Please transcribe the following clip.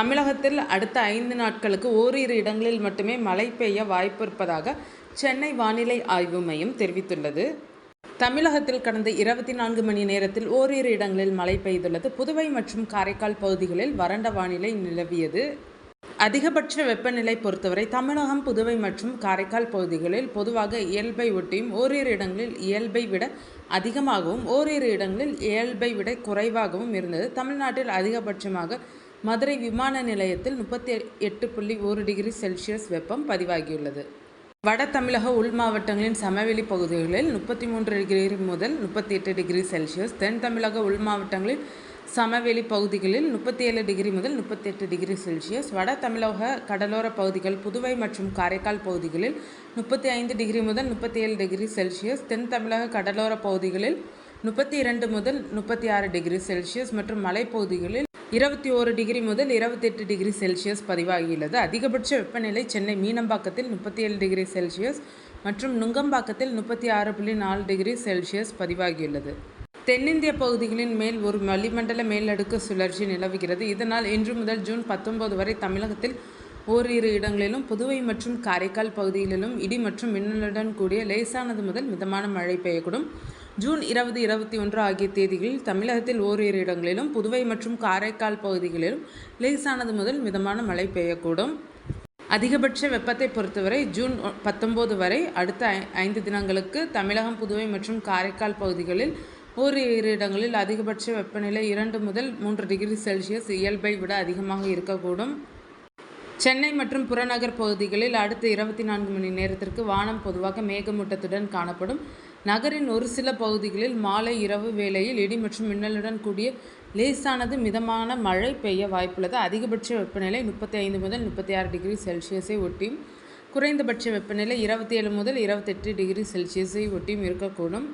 தமிழகத்தில் அடுத்த ஐந்து நாட்களுக்கு ஓரிரு இடங்களில் மட்டுமே மழை பெய்ய வாய்ப்பு இருப்பதாக சென்னை வானிலை ஆய்வு மையம் தெரிவித்துள்ளது. தமிழகத்தில் கடந்த இருபத்தி நான்கு மணி நேரத்தில் ஓரிரு இடங்களில் மழை பெய்துள்ளது. புதுவை மற்றும் காரைக்கால் பகுதிகளில் வறண்ட வானிலை நிலவியது. அதிகபட்ச வெப்பநிலை பொறுத்தவரை தமிழகம் புதுவை மற்றும் காரைக்கால் பகுதிகளில் பொதுவாக இயல்பை ஒட்டியும் ஓரிரு இடங்களில் இயல்பை விட அதிகமாகவும் ஓரிரு இடங்களில் இயல்பை விட குறைவாகவும் இருந்தது. தமிழ்நாட்டில் அதிகபட்சமாக மதுரை விமான நிலையத்தில் முப்பத்தி எட்டு புள்ளி ஒரு டிகிரி செல்சியஸ் வெப்பம் பதிவாகியுள்ளது. வட தமிழக உள் மாவட்டங்களின் சமவெளி பகுதிகளில் முப்பத்தி மூன்று டிகிரி முதல் முப்பத்தி எட்டு டிகிரி செல்சியஸ் தென் தமிழக உள் மாவட்டங்களில் சமவெளி பகுதிகளில் முப்பத்தி ஏழு டிகிரி முதல் முப்பத்தி எட்டு டிகிரி செல்சியஸ் வட தமிழக கடலோர பகுதிகள் புதுவை மற்றும் காரைக்கால் பகுதிகளில் முப்பத்தி ஐந்து டிகிரி முதல் முப்பத்தி ஏழு டிகிரி செல்சியஸ் தென் தமிழக கடலோர பகுதிகளில் முப்பத்தி இரண்டு முதல் முப்பத்தி ஆறு டிகிரி செல்சியஸ் மற்றும் மலைப்பகுதிகளில் இருபத்தி ஓரு டிகிரி முதல் இருபத்தெட்டு டிகிரி செல்சியஸ் பதிவாகியுள்ளது. அதிகபட்ச வெப்பநிலை சென்னை மீனம்பாக்கத்தில் முப்பத்தி ஏழு டிகிரி செல்சியஸ் மற்றும் நுங்கம்பாக்கத்தில் முப்பத்தி ஆறு புள்ளி நாலு டிகிரி செல்சியஸ் பதிவாகியுள்ளது. தென்னிந்திய பகுதிகளின் மேல் ஒரு வளிமண்டல மேலடுக்கு சுழற்சி நிலவுகிறது. இதனால் இன்று முதல் ஜூன் பத்தொன்பது வரை தமிழகத்தில் ஓரிரு இடங்களிலும் புதுவை மற்றும் காரைக்கால் பகுதிகளிலும் இடி மற்றும் மின்னலுடன் கூடிய லேசானது முதல் மிதமான மழை பெய்யக்கூடும். ஜூன் இருபது இருபத்தி ஒன்று ஆகிய தேதிகளில் தமிழகத்தில் ஓரிரு இடங்களிலும் புதுவை மற்றும் காரைக்கால் பகுதிகளிலும் லேசானது முதல் மிதமான மழை பெய்யக்கூடும். அதிகபட்ச வெப்பத்தை பொறுத்தவரை ஜூன் பத்தொம்போது வரை அடுத்த ஐந்து தினங்களுக்கு தமிழகம் புதுவை மற்றும் காரைக்கால் பகுதிகளில் ஓரிரு இடங்களில் அதிகபட்ச வெப்பநிலை இரண்டு முதல் மூன்று டிகிரி செல்சியஸ் இயல்பை விட அதிகமாக இருக்கக்கூடும். சென்னை மற்றும் புறநகர் பகுதிகளில் அடுத்த இருபத்தி நான்கு மணி நேரத்திற்கு வானம் பொதுவாக மேகமூட்டத்துடன் காணப்படும். நகரின் ஒரு சில பகுதிகளில் மாலை இரவு வேளையில் இடி மற்றும் மின்னலுடன் கூடிய லேசானது மிதமான மழை பெய்ய வாய்ப்புள்ளது. அதிகபட்ச வெப்பநிலை முப்பத்தி ஐந்து முதல் முப்பத்தி ஆறு டிகிரி செல்சியஸை ஒட்டியும் குறைந்தபட்ச வெப்பநிலை இருபத்தி ஏழு முதல் இருபத்தெட்டு டிகிரி செல்சியஸை ஒட்டியும் இருக்கக்கூடும்.